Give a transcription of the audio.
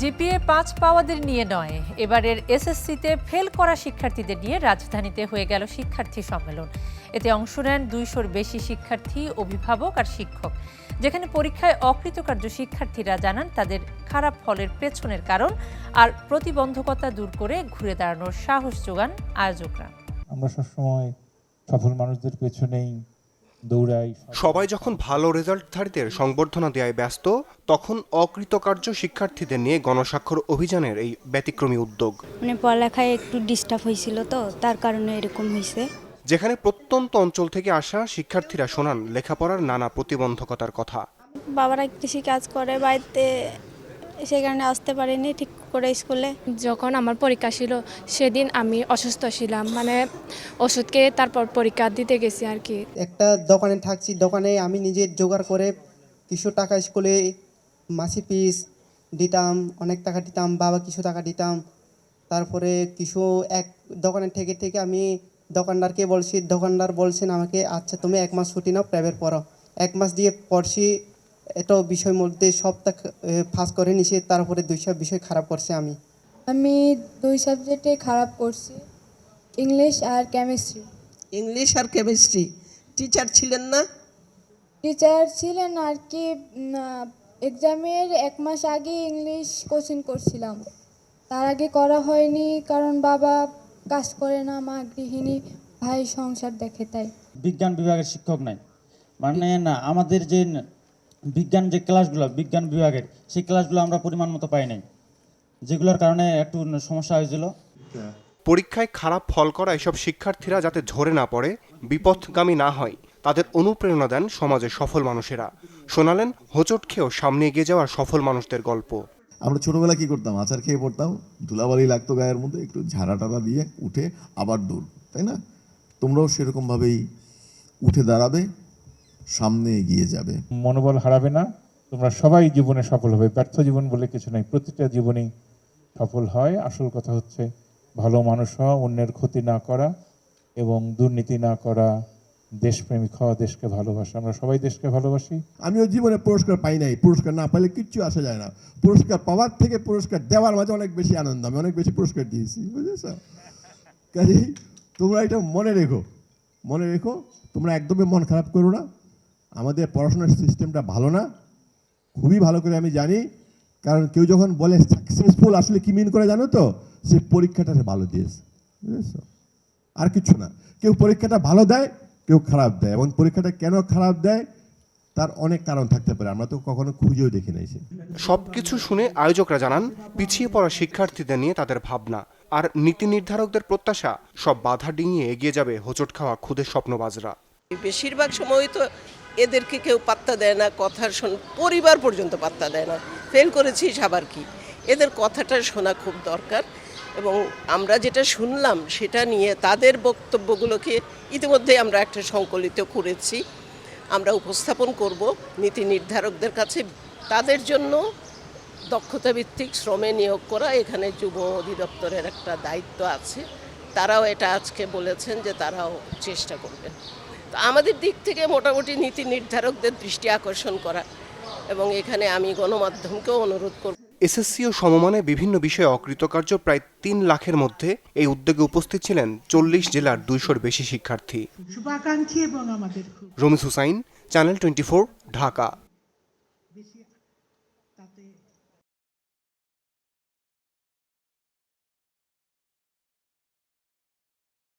GPA পাঁচ পাওয়াদের নিয়ে নয়। এবারের এসএসসিতে ফেল করা শিক্ষার্থীদের নিয়ে রাজধানীতে হয়ে গেল শিক্ষার্থী সম্মেলন। এতে অংশ নেন দুইশোর বেশি শিক্ষার্থী, অভিভাবক আর শিক্ষক। যেখানে পরীক্ষায় অকৃতকার্য শিক্ষার্থীরা জানান তাদের খারাপ ফলের পেছনের কারণ আর প্রতিবন্ধকতা দূর করে ঘুরে দাঁড়ানোর সাহস যোগান আয়োজকরা। আমরা সবসময় সফল মানুষদের পেছনেই দৌড়াই সবাই যখন ভালো রেজাল্টধারীদের সংবর্ধনা দেওয়ায় ব্যস্ত তখন অকৃতকার্য শিক্ষার্থীদের নিয়ে গণস্বাক্ষর অভিযানের এই ব্যতিক্রমী উদ্যোগ। মানে পড়ালেখায় একটু ডিস্টার্ব হয়েছিল তো তার কারণে এরকম হয়েছে। যেখানে প্রত্যন্ত অঞ্চল থেকে আসা শিক্ষার্থীরা শোনান লেখাপড়ার নানা প্রতিবন্ধকতার কথা। বাবারা কৃষি কাজ করে বাড়িতে সেই কারণে আসতে পারিনি ঠিক করে স্কুলে। যখন আমার পরীক্ষা ছিল সেদিন আমি অসুস্থ ছিলাম। মানে ওষুধকে তারপর পরীক্ষা দিতে গেছি আর কি। একটা দোকানে থাকছি দোকানে আমি নিজে জোগাড় করে কিছু টাকা স্কুলে মাসি পিস দিতাম অনেক টাকা দিতাম বাবা কিছু টাকা দিতাম। তারপরে কিছু এক দোকানে থেকে থেকে আমি দোকানদারকে বলছি দোকানদার বলছেন আমাকে আচ্ছা তুমি এক মাস ছুটি নাও প্রাইভেট পড়ো এক মাস দিয়ে পড়ছি এটা বিষয় মধ্যে সবটা ফাঁস করে নিছি তারপরে দুই সব বিষয় খারাপ করছে আমি। আমি দুই সাবজেক্টে খারাপ করছি ইংলিশ আর কেমিস্ট্রি। ইংলিশ আর কেমিস্ট্রি টিচার ছিলেন না? টিচার ছিলেন আর কি এক্সামের এক মাস আগে ইংলিশ কোচিং করছিলাম। তার আগে করা হয়নি কারণ বাবা কাজ করে না মা গৃহিণী ভাই সংসার দেখে তাই। বিজ্ঞান বিভাগের শিক্ষক নাই। মানে না আমাদের যে বিজ্ঞান যে ক্লাসগুলো বিজ্ঞান বিভাগের সেই ক্লাসগুলো আমরা পরিমাণ মতো পাই নাই। যেগুলোর কারণে একটু সমস্যা হয়েছিল। পরীক্ষায় খারাপ ফল করা এসব শিক্ষার্থীরা যাতে ঝরে না পড়ে বিপথগামী না হয় তাদের অনুপ্রেরণা দেন সমাজের সফল মানুষেরা। শোনালেন হোঁচট খেয়েও সামনে এগিয়ে যাওয়া সফল মানুষদের গল্প। আমরা ছোটবেলা কি করতাম? আচার খেয়ে পড়তাম ধুলাবালি লাগতো গায়ের মধ্যে একটু ঝাড়া টাড়া দিয়ে উঠে আবার দৌড় তাই না? তোমরাও সেরকমভাবেই উঠে দাঁড়াবে সামনে এগিয়ে যাবে। মনোবল হারাবে না। তোমরা সবাই জীবনে সফল হবে। ব্যর্থ জীবন বলে কিছু নাই। প্রতিটা জীবনেই সফল হয়। আসল কথা হচ্ছে ভালো মানুষ হওয়া অন্যের ক্ষতি না করা এবং দুর্নীতি না করা দেশপ্রেমিক হওয়া দেশকে ভালোবাসা। আমরা সবাই দেশকে ভালোবাসি। আমিও জীবনে পুরস্কার পাই নাই। পুরস্কার না পাইলে কিচ্ছু আসা যায় না। পুরস্কার পাওয়ার থেকে পুরস্কার দেওয়ার মাঝে অনেক বেশি আনন্দ। আমি অনেক বেশি পুরস্কার দিয়েছি বুঝেছ? কাজেই তোমরা এটা মনে রেখো। মনে রেখো তোমরা একদমই মন খারাপ করো না। আমাদের পড়াশোনার সিস্টেমটা ভালো না খুবই ভালো করে আমি জানি কারণ কেউ যখন বলে সাকসেসফুল আসলে কি মিন করে জানো তো? সে পরীক্ষাটা সে ভালো দিয়েছে বুঝেছ? আর কিছু না। কেউ পরীক্ষাটা ভালো দেয় কেউ খারাপ দেয় এবং পরীক্ষাটা কেন খারাপ দেয় তার অনেক কারণ থাকতে পারে আমরা তো কখনো খুঁজেও দেখি নাই সে। কিছু শুনে আয়োজকরা জানান পিছিয়ে পড়া শিক্ষার্থীদের নিয়ে তাদের ভাবনা আর নীতি নির্ধারকদের প্রত্যাশা সব বাধা ডিঙিয়ে এগিয়ে যাবে হোঁচট খাওয়া খুদের স্বপ্নবাজরা। বেশিরভাগ সময় তো এদেরকে কেউ পাত্তা দেয় না, কথা শোন, পরিবার পর্যন্ত পাত্তা দেয় না। ফেল করেছিস আবার কি? এদের কথাটা শোনা খুব দরকার এবং আমরা যেটা শুনলাম সেটা নিয়ে তাদের বক্তব্যগুলোকে ইতিমধ্যে আমরা একটা সংকলিত করেছি। আমরা উপস্থাপন করব নীতি নির্ধারকদের কাছে। তাদের জন্য দক্ষতা ভিত্তিক শ্রমে নিয়োগ করা, এখানে যুব অধিদপ্তরের একটা দায়িত্ব আছে। তারাও এটা আজকে বলেছেন যে তারাও চেষ্টা করবেন। তো আমাদের দিক থেকে মোটামুটি নীতি নির্ধারকদের দৃষ্টি আকর্ষণ করা এবং এখানে আমি গণমাধ্যমকেও অনুরোধ করব। এসএসসি ও সমমানে বিভিন্ন বিষয়ে অকৃতকার্য প্রায় তিন লাখের মধ্যে এই উদ্যোগে উপস্থিত ছিলেন চল্লিশ জেলার দুইশোর বেশি শিক্ষার্থী। Ramis Hussain channel twenty Dhaka.